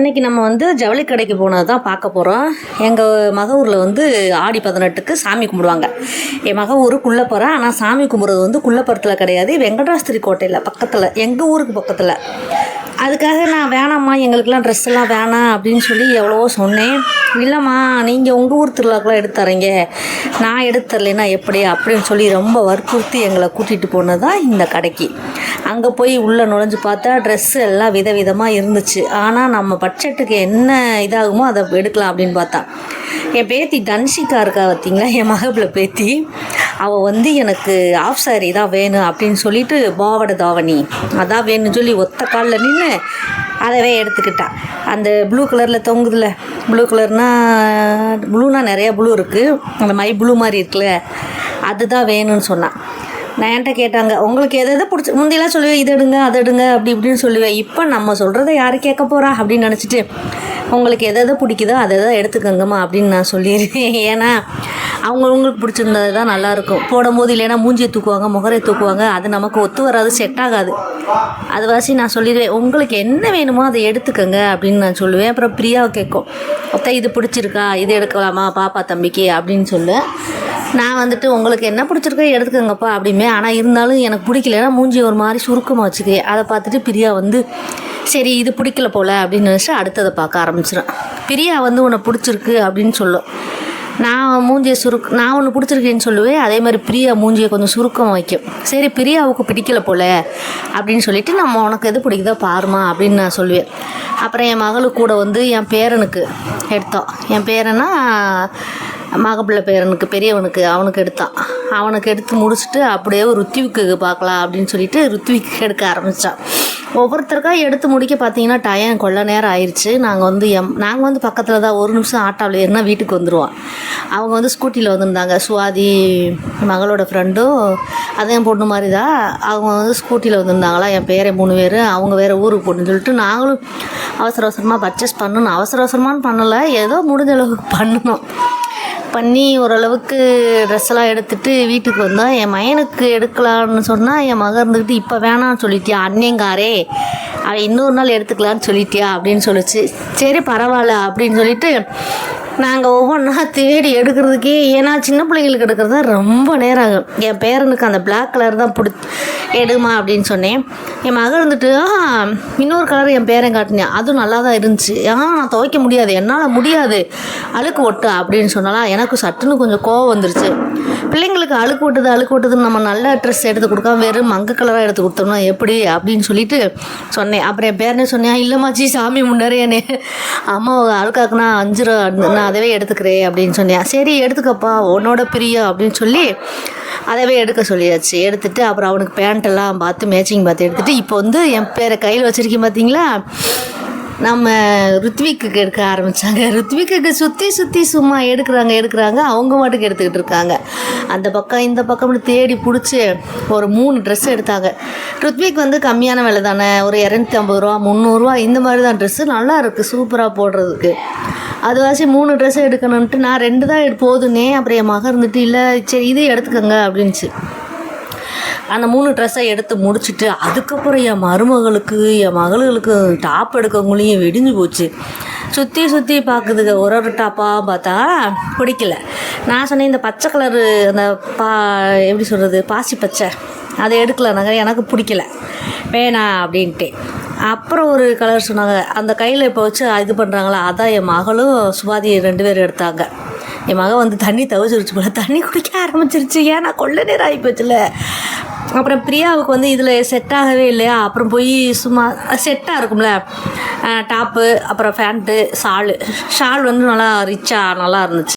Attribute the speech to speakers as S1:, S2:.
S1: இன்னைக்கு நம்ம வந்து ஜவுளி கடைக்கு போனது தான் பார்க்க போகிறோம் எங்கள் மக ஊரில் வந்து ஆடி பதினெட்டுக்கு சாமி கும்பிடுவாங்க. என் மக ஊர் குள்ளப்புறம். ஆனால் சாமி கும்பிட்றது வந்து குள்ளப்புறத்தில் கிடையாது. வெங்கடாஸ்திரி கோட்டையில் பக்கத்தில் எங்கள் ஊருக்கு பக்கத்தில். அதுக்காக நான் வேணாம்மா எங்களுக்கெல்லாம் ட்ரெஸ் எல்லாம் வேணாம் அப்படின்னு சொல்லி எவ்வளவோ சொன்னேன். இல்லைம்மா நீங்கள் உங்கள் ஊர் திருவிழாக்கெல்லாம் எடுத்துறீங்க நான் எடுத்து தரலைன்னா எப்படி? அப்படின்னு சொல்லி ரொம்ப வற்புறுத்தி எங்களை கூட்டிகிட்டு போனது தான் இந்த கடைக்கு. அங்கே போய் உள்ளே நுழைஞ்சு பார்த்தா ட்ரெஸ்ஸு எல்லாம் விதவிதமாக இருந்துச்சு. ஆனால் நம்ம பட்ஜெட்டுக்கு என்ன இதாகுமோ அதை எடுக்கலாம் அப்படின்னு பார்த்தா. என் பேத்தி தன்ஷிகா இருக்கா பார்த்தீங்களா? என் மகப்பில் பேத்தி. அவள் வந்து எனக்கு ஆஃப் சாரி தான் வேணும் அப்படின்னு சொல்லிட்டு பாவட தாவணி. அதான் வேணும்னு சொல்லி ஒத்த காலில் நின்று அதவே எடுத்துக்கிட்டான் அந்த ப்ளூ கலரில் தொங்குதுல. ப்ளூ கலர்னால் ப்ளூனா நிறையா ப்ளூ இருக்குது அந்த மை ப்ளூ மாதிரி இருக்குல்ல. அதுதான் வேணும்னு சொன்னான் நான் என்கிட்ட கேட்டாங்க உங்களுக்கு எது எதை பிடிச்சி முந்தையெல்லாம் சொல்லுவேன் இது எடுங்க அது எடுங்க அப்படி இப்படின்னு சொல்லுவேன். இப்போ நம்ம சொல்கிறத யார் கேட்க போகிறா அப்படின்னு நினச்சிட்டு உங்களுக்கு எது எது பிடிக்குதோ அதை தான் எடுத்துக்கோங்கம்மா அப்படின்னு நான் சொல்லிடுவேன். ஏன்னா அவங்கவுங்களுக்கு பிடிச்சிருந்தது தான் நல்லாயிருக்கும். போடும்போது இல்லைன்னா மூஞ்சியை தூக்குவாங்க முகரை தூக்குவாங்க அது நமக்கு ஒத்து வராது செட் ஆகாது. அது வாசி நான் சொல்லிடுவேன் உங்களுக்கு என்ன வேணுமோ அதை எடுத்துக்கோங்க அப்படின்னு நான் சொல்லுவேன். அப்புறம் பிரியாவை கேட்கும் அத்தை இது பிடிச்சிருக்கா? இது எடுக்கலாமா? பாப்பா தம்பிக்கு அப்படின்னு சொல்லுவேன் நான் வந்துட்டு உங்களுக்கு என்ன பிடிச்சிருக்கோ எடுத்துக்கோங்கப்பா அப்படிமே ஆனால் இருந்தாலும் எனக்கு பிடிக்கலன்னா மூஞ்சி ஒரு மாதிரி சுருக்கமாக வச்சுக்கிறேன் அதை பார்த்துட்டு பிரியா வந்து சரி இது பிடிக்கல போல் அப்படின்னு நினச்சி அடுத்ததை பார்க்க ஆரம்பிச்சிடும் பிரியா வந்து உன்னை பிடிச்சிருக்கு அப்படின்னு சொல்லும். நான் மூஞ்சியை சுருக் நான் ஒன்று பிடிச்சிருக்கேன்னு சொல்லுவேன் அதே மாதிரி பிரியா மூஞ்சியை கொஞ்சம் சுருக்கம் வைக்கும். சரி பிரியாவுக்கு பிடிக்கல போல அப்படின்னு சொல்லிட்டு நம்ம உனக்கு எது பிடிக்குதோ பாருமா அப்படின்னு நான் சொல்லுவேன். அப்புறம் என் மகளுக்கு கூட வந்து என் பேரனுக்கு எடுத்தோம் என் பேரனா மகப்பிள்ளை பேரனுக்கு பெரியவனுக்கு அவனுக்கு எடுத்தான் அவனுக்கு எடுத்து முடிச்சுட்டு அப்படியே ருத்விக்கு பார்க்கலாம் அப்படின்னு சொல்லிட்டு ருத்விக்கு எடுக்க ஆரம்பித்தான் ஒவ்வொருத்தருக்கா எடுத்து முடிக்க பார்த்தீங்கன்னா டயம் கொள்ள நேரம் ஆயிடுச்சு நாங்கள் வந்து எம் நாங்கள் வந்து பக்கத்தில் தான் ஒரு நிமிஷம் ஆட்டோவில் ஏறினா வீட்டுக்கு வந்துடுவோம் அவங்க வந்து ஸ்கூட்டியில் வந்திருந்தாங்க. சுவாதி மகளோட ஃப்ரெண்டும் அதே என் பொண்ணு மாதிரி தான் அவங்க வந்து ஸ்கூட்டியில் வந்திருந்தாங்களா என் பேரை மூணு பேர். அவங்க வேறு ஊருக்கு போகணுன்னு சொல்லிட்டு நாங்களும் அவசர அவசரமாக பர்ச்சேஸ் பண்ணணும் அவசர அவசரமானு பண்ணலை. ஏதோ முடிஞ்ச அளவுக்கு பண்ணணும். பண்ணி ஓரளவுக்கு ட்ரெஸ் எல்லாம் எடுத்துட்டு வீட்டுக்கு வந்தோம் என் மயனுக்கு எடுக்கலான்னு சொன்னால் என் மகன் இருந்துக்கிட்டு இப்போ வேணாம்னு சொல்லிட்டியா அண்ணேங்காரே அதை இன்னொரு நாள் எடுத்துக்கலான்னு சொல்லிட்டியா? அப்படின்னு சொல்லிச்சு. சரி பரவாயில்ல அப்படின்னு சொல்லிட்டு நாங்கள் ஒவ்வொன்றா தேடி எடுக்கிறதுக்கே ஏன்னா சின்ன பிள்ளைங்களுக்கு எடுக்கிறது தான் ரொம்ப நேரம் ஆகும். என் பேரனுக்கு அந்த பிளாக் கலர் தான் பிடி எடுமா அப்படின்னு சொன்னேன். என் மகள் இருந்துட்டு ஆ இன்னொரு கலர் என் பேரன் காட்டினேன் அதுவும் நல்லா தான் இருந்துச்சு. ஆ நான் துவைக்க முடியாது. என்னால் முடியாது. அழுக்கு ஒட்டு. அப்படின்னு சொன்னாலாம் எனக்கு சட்டுன்னு கொஞ்சம் கோவம் வந்துருச்சு. பிள்ளைங்களுக்கு அழுக்கு விட்டுது அழுக்கு விட்டுதுன்னு நம்ம நல்ல ட்ரெஸ் எடுத்து கொடுக்காம வெறும் மங்க கலராக எடுத்து கொடுத்தோம்னா எப்படி அப்படின்னு சொல்லிட்டு சொன்னேன். அப்புறம் என் பேரனே சொன்னேன் இல்லைம்மாச்சி சாமி முன்னாரே அம்மாவை அம்மா அழுக்காக்குனா அஞ்சு ரூபா நான் அதவே எடுத்துக்கிறேன் அப்படின்னு சொன்னேன். சரி எடுத்துக்கப்பா உன்னோட பிரியம் அப்படின்னு சொல்லி அதவே எடுக்க சொல்லியாச்சு. எடுத்துட்டு அப்புறம் அவனுக்கு பேண்ட்டெல்லாம் பார்த்து மேட்சிங் பார்த்து எடுத்துகிட்டு இப்போ வந்து என் பேரை கையில் வச்சுருக்கேன் பார்த்தீங்களா நம்ம ருத்விக்கு எடுக்க ஆரம்பித்தாங்க ருத்விக்கு சுற்றி சுற்றி சும்மா எடுக்கிறாங்க எடுக்கிறாங்க. அவங்க மாட்டுக்கு எடுத்துக்கிட்டு இருக்காங்க. அந்த பக்கம் இந்த பக்கம் தேடி பிடிச்சி ஒரு மூணு ட்ரெஸ் எடுத்தாங்க. ருத்விக் வந்து கம்மியான விலை தானே. ஒரு இரநூத்தி ஐம்பது ரூபா முந்நூறுரூவா இந்த மாதிரி தான் ட்ரெஸ்ஸு நல்லா இருக்குது சூப்பராக போடுறதுக்கு. அதுவாசி மூணு ட்ரெஸ் எடுக்கணுன்ட்டு நான் ரெண்டு தான் எடு போதுன்னே அப்புறம் என் மகன் இருந்துட்டு இல்லை சரி இதே எடுத்துக்கோங்க அப்படின்ச்சு அந்த மூணு ட்ரெஸ்ஸை எடுத்து முடிச்சுட்டு அதுக்கப்புறம் என் மருமகளுக்கு என் மகளுக்கு டாப் எடுக்கவங்களையும் வெடிஞ்சு போச்சு. சுற்றி சுற்றி பார்க்குதுங்க ஒரு ஒரு டாப்பாக பார்த்தா பிடிக்கல. நான் சொன்னேன் இந்த பச்சை கலரு அந்த பா எப்படி சொல்கிறது பாசி பச்சை அதை எடுக்கல எனக்கு பிடிக்கல. வேணாம் அப்படின்ட்டு அப்புறம் ஒரு கலர் சொன்னாங்க அந்த கையில் இப்போ வச்சு இது பண்ணுறாங்களா அதான் என் மகளும் சுவாதி ரெண்டு பேரும் எடுத்தாங்க. என் மகன் வந்து தண்ணி தவிச்சிருச்சு போல. தண்ணி குடிக்க ஆரம்பிச்சிருச்சு. ஏன்னா கொள்ள நேரம் ஆகி போச்சுல. அப்புறம் பிரியாவுக்கு வந்து இதில் செட் ஆகவே இல்லையா? அப்புறம் போய் சும்மா செட்டாக இருக்கும்ல. டாப்பு அப்புறம் ஃபேண்ட்டு ஷாலு ஷால் வந்து நல்லா ரிச்சாக நல்லா இருந்துச்சு.